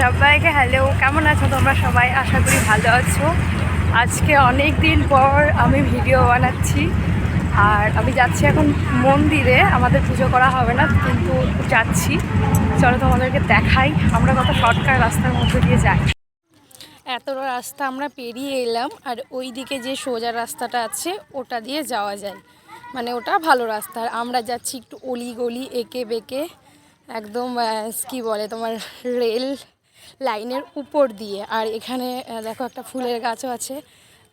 সবাইকে হ্যালো কেমন আছো তোমরা সবাই? আশা করি ভালো আছো। আজকে অনেক দিন পর আমি ভিডিও বানাচ্ছি। আর আমি যাচ্ছি এখন মন্দিরে, আমাদের পুজো করা হবে না, কিন্তু যাচ্ছি। চলো তোমাদেরকে দেখাই, আমরা কত শর্টকাট রাস্তার মধ্যে দিয়ে যাই। এতটা রাস্তা আমরা পেরিয়ে এলাম, আর ওই দিকে যে সোজা রাস্তাটা আছে, ওটা দিয়ে যাওয়া যায়। মানে ওটা ভালো রাস্তা। আর আমরা যাচ্ছি একটু অলি গলি এঁকে বেঁকে একদম কি বলে তোমার, রেল লাইনের উপর দিয়ে। আর এখানে দেখো একটা ফুলের গাছও আছে।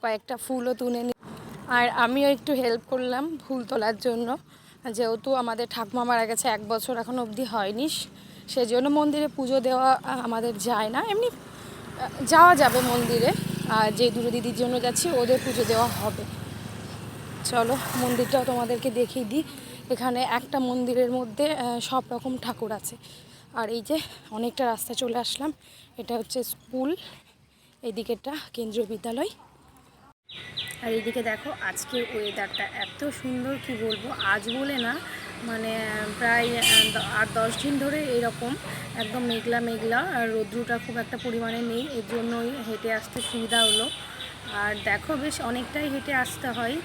কয়েকটা ফুলও তুলে নি আর আমিও একটু হেল্প করলাম ফুল তোলার জন্য। যেহেতু আমাদের ঠাকুমা মারা গেছে, এক বছর এখন অবধি হয়নি। সেজন্য মন্দিরে পুজো দেওয়া আমাদের যায় না। এমনি যাওয়া যাবে মন্দিরে। আর যে দুটো দিদির জন্য যাচ্ছি, ওদের পুজো দেওয়া হবে। চলো, মন্দিরটাও তোমাদেরকে দেখিয়ে দিই। এখানে একটা মন্দিরের মধ্যে সব রকম ঠাকুর আছে। আর এই যে অনেকটা রাস্তা চলে আসলাম, এটা হচ্ছে স্কুল এদিকেটা কেন্দ্রীয় বিদ্যালয়। আর এইদিকে দেখো, আজকের ওয়েদারটা এত সুন্দর, কি বলব, আজ বলে না মানে প্রায় আট, দশ দিন ধরে এরকম, একদম মেঘলা মেঘলা, আর রৌদ্রটা খুব একটা পরিমাণে নেই, এর জন্যই হেঁটে আসতে সুবিধা হলো। আর দেখো বেশ, অনেকটাই হেঁটে আসতে হয়।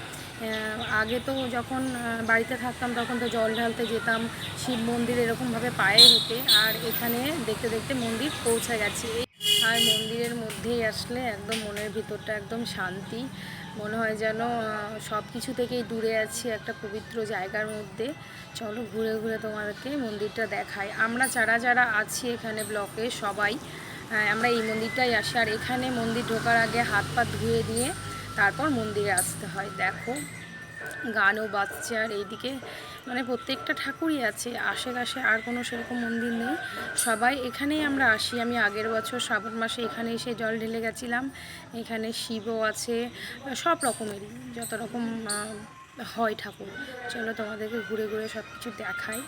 আগে তো যখন বাড়িতে থাকতাম তখন তো জল ঢালতে যেতাম, শিব মন্দির এরকমভাবে পায়ে হেঁটে, আর এখানে দেখতে দেখতে মন্দির পৌঁছে গেছে। আর মন্দিরের মধ্যেই আসলে একদম মনের ভিতরটা একদম শান্তি, মনে হয় যেন সব কিছু থেকেই দূরে আছি একটা পবিত্র জায়গার মধ্যে। চলো ঘুরে ঘুরে তোমাদেরকে মন্দিরটা দেখাই। আমরা যারা যারা আছি এখানে ব্লকে সবাই আমরা এই মন্দিরটাই আসি। আর এখানে মন্দির ঢোকার আগে হাত পা ধুয়ে দিয়ে তারপর মন্দিরে আসতে হয়। দেখো, গানও বাজছে আর এইদিকে মানে প্রত্যেকটা ঠাকুরই আছে। আশেপাশে আর কোনো সেরকম মন্দির নেই। সবাই এখানেই আমরা আসি। আমি আগের বছর শ্রাবণ মাসে এখানে এসে জল ঢেলে গেছিলাম। এখানে শিবও আছে, সব রকমেরই, যত রকম হয় ঠাকুর। চলো তোমাদেরকে ঘুরে ঘুরে সব কিছু দেখাই।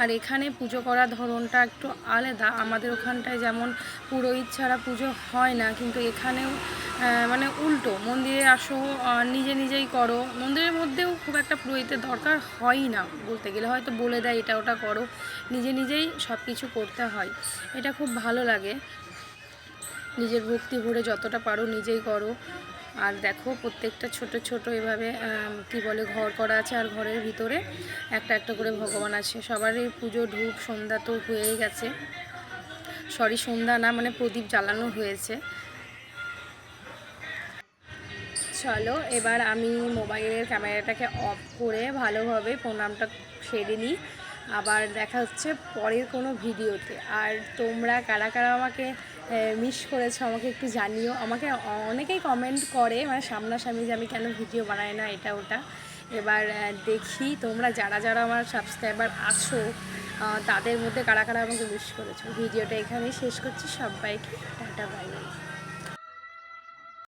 আর এখানে পুজো করার ধরনটা একটু আলাদা। আমাদের ওখানটায় যেমন পুরোহিত ছাড়া পুজো হয় না, কিন্তু এখানেও মানে উল্টো। মন্দিরে আসো নিজে নিজেই করো। মন্দিরের মধ্যেও খুব একটা পুরোহিতের দরকার হয়ই না বলতে গেলে। হয়তো বলে দেয়, এটা ওটা করো। নিজে নিজেই সব কিছু করতে হয়। এটা খুব ভালো লাগে। নিজের ভক্তি ভরে যতটা পারো নিজেই করো। আর দেখো প্রত্যেকটা ছোট ছোট এভাবে কি বলে, ঘর করা আছে আর ঘরের ভিতরে একটা একটা করে ভগবান আছে। সবারই পুজো ধূপ, সন্ধ্যা তো হয়ে গেছে। সরি, সন্ধ্যা না মানে প্রদীপ জ্বালানো হয়েছে। চলো, এবার আমি মোবাইলের ক্যামেরাটাকে অফ করে ভালোভাবে প্রণামটা সেরে নিই। আবার দেখা হচ্ছে পরের কোনো ভিডিওতে। আর তোমরা কারা কারা আমাকে মিস করেছ, আমাকে একটু জানিও। আমাকে অনেকেই কমেন্ট করে মানে সামনাসামনি যে আমি কেন ভিডিও বানাই না, এটা ওটা। এবার দেখি তোমরা যারা যারা আমার সাবস্ক্রাইবার আছো তাদের মধ্যে কারা কারা আমাকে মিস করেছ। ভিডিওটা এখানেই শেষ করছি, সবাইকে টাটা বাই বাই